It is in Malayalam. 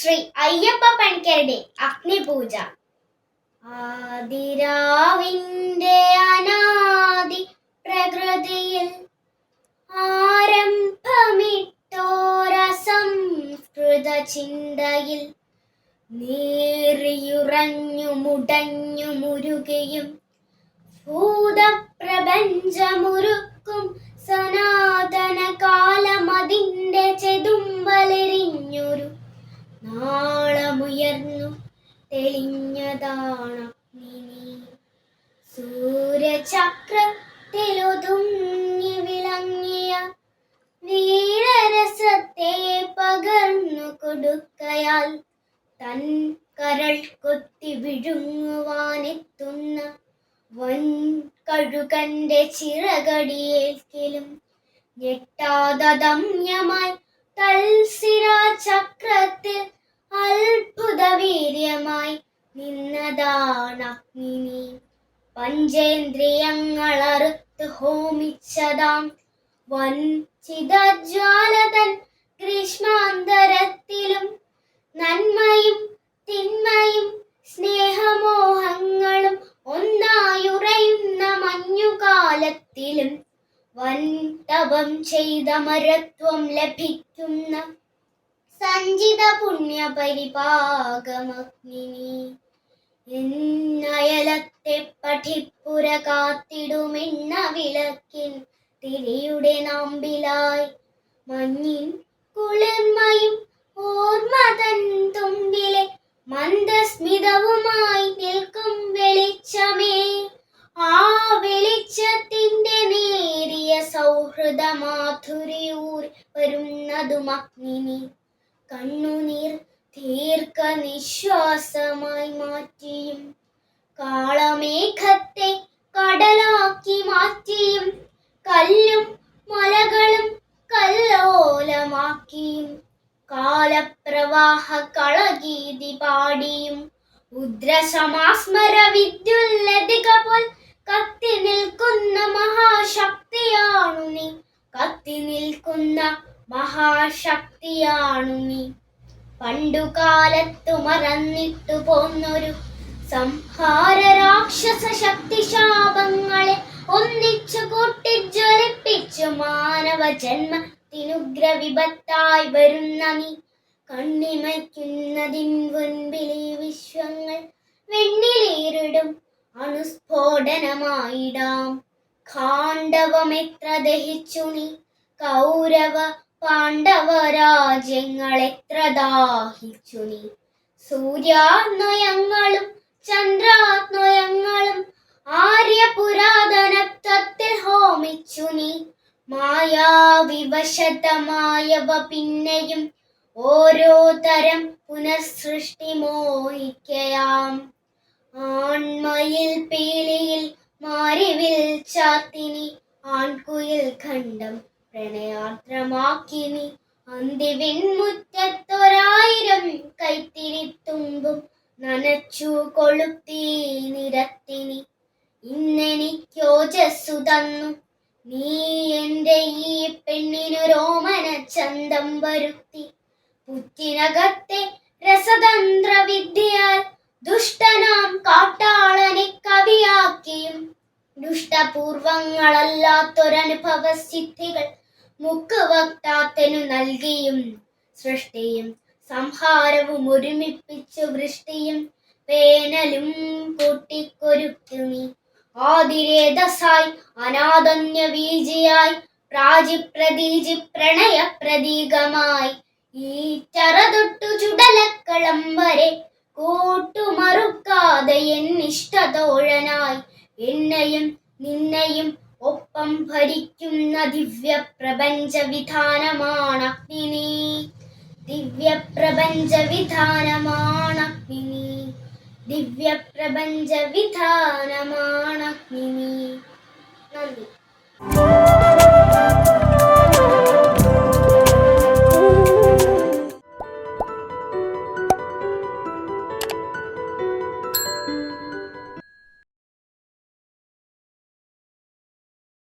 ശ്രീ അയ്യപ്പ പണിക്കരുടെ അഗ്നിപൂജ. ആദിരാവിന്റെ അനാദി പ്രകൃതിയിൽ ആരംഭമിട്ടോരസംസ്കൃത ചിന്തയിൽ നീറിയുറഞ്ഞു മുടഞ്ഞു മുരുകയും ഭൂതപ്രപഞ്ചമുരുക്കും സനാതന കാലമതിന്റെ തെളിഞ്ഞതാണ് അഗ്നി സൂര്യചക്രത്തിലൊതുങ്ങി വിളങ്ങിയ വീരരസത്തെ പകർന്നു കൊടുക്കയാൽ തൻ കരൾ കൊത്തി വിഴുങ്ങുവാനെത്തുന്ന വൻ കഴുകന്റെ ചിറകടിയേൽക്കിലും ഞെട്ടാതമ്യമായി തൽസിരാചക്രത്തിൽ അത്ഭുത വീര്യമായി നിന്നതാണ് അഗ്നി പഞ്ചേന്ദ്രിയങ്ങൾ അറുത്ത് ഹോമിച്ചതാം. വൻ ചിതജ്വാലതൻ ഗ്രീഷ്മാന്തരത്തിലും നന്മയും തിന്മയും സ്നേഹമോഹങ്ങളും ഒന്നായുറയുന്ന മഞ്ഞുകാലത്തിലും വൻ തപം ചെയ്ത മരത്വം ലഭിക്കുന്ന സഞ്ചിത പുണ്യ പരിപാകമഗ്നി എന്നയലത്തെ പഠിപ്പുര കാത്തിടുമെന്ന വിളക്കിൻ തിരിയുടെ നാമ്പിലായി. മഞ്ഞിൻ കുളിർമയും ഓർമ്മതൻ തുമ്പിലെ മന്ദസ്മിതവുമായി നിൽക്കും വെളിച്ചമേ. ആ വെളിച്ചത്തിന്റെ നേരിയ സൗഹൃദ മാധുരിയൂർ വരുന്നതും അഗ്നി കണ്ണുനീർ ദീർഘ നിശ്വാസമായി മാറ്റിയും. കാളമേഘത്തെ കടലാക്കി മാറ്റിയും. കല്ലും മലകളും കല്ലോലമാക്കിയും. കാലപ്രവാഹ കളഗീതി പാടിയും. ഉദ്രസമാസ്മര വിദ്യുല്ലതിക പോൽ കത്തി നിൽക്കുന്ന മഹാശക്തിയാണു നീ. കത്തി നിൽക്കുന്ന മഹാശക്തിയാണു നീ. പണ്ടുകാലത്തു മറന്നിട്ടു പോന്നൊരു സംഹാര രാക്ഷസ ശക്തി ശാപങ്ങളെ ഒന്നിച്ചു കൂട്ടി ജ്വലിപ്പിച്ചു മാനവ ജന്മത്തിനുഗ്ര വിപത്തായി വരുന്ന നീ. കണ്ണിമയ്ക്കുന്നതിൻ മുൻപിലെ വിശ്വങ്ങൾ വെണ്ണിലേറിടും അണുസ്ഫോടനമായിടാം കാണ്ഡവമെത്ര ദഹിച്ചു നീ. കൗരവ പാണ്ഡവ എത്ര ദാഹിച്ചു നീ? സൂര്യാത്മയങ്ങളും ചന്ദ്രാത്മയങ്ങളും ആര്യപുരാതനത്വത്തിൽ ഹോമിച്ചു നീ. മായാവിവശതമായവ പിന്നെയും ഓരോ തരം പുനഃസൃഷ്ടി മോഹിക്കയാം. ആൺമയിൽ പീലിയിൽ മാറിവിൽ ചാത്തിനി ആൺകുയിൽ ഖണ്ഡം പ്രണയാർദ്രമാക്കിനി. അന്തിവിൻമുറ്റത്തൊരായിരം കൈത്തിരിത്തുമ്പും നനച്ചു കൊളുത്തി നിരത്തിനി. ഇന്നെനിക്കോജസ്സു തന്നു. നീ എന്റെ ഈ പെണ്ണിനു രോമന ചന്തം വരുത്തി. പുറ്റിനകത്തെ രസതന്ത്ര വിദ്യയാൽ ദുഷ്ടനാം കാട്ടാളനെ കവിയാക്കിയും ദുഷ്ടപൂർവങ്ങളല്ലാത്തൊരനുഭവ സിദ്ധികൾ മുക്കുവക്താത്തനു നൽകിയും സൃഷ്ടിയും സംഹാരവും ഒരുമിപ്പിച്ചു വൃഷ്ടിയും വേനലും കൂട്ടിക്കൊരുക്കുമി ആതിരേതസായി അനാദന്യ വീജിയായി പ്രാജിപ്രതീജി പ്രണയ പ്രതീകമായി ഈ ചറതൊട്ടു ചുടലക്കളം വരെ കൂട്ടുമറുക്കാതെ എന്നിഷ്ടതോഴനായി. എന്നെയും നിന്നെയും ഒപ്പം ഭരിക്കുന്ന ദിവ്യ പ്രപഞ്ച വിധാനമാണ് അഗ്നി ദിവ്യ പ്രപഞ്ച വിധാനമാണ് അഗ്നി ദിവ്യ പ്രപഞ്ച വിധാനമാണ് അഗ്നി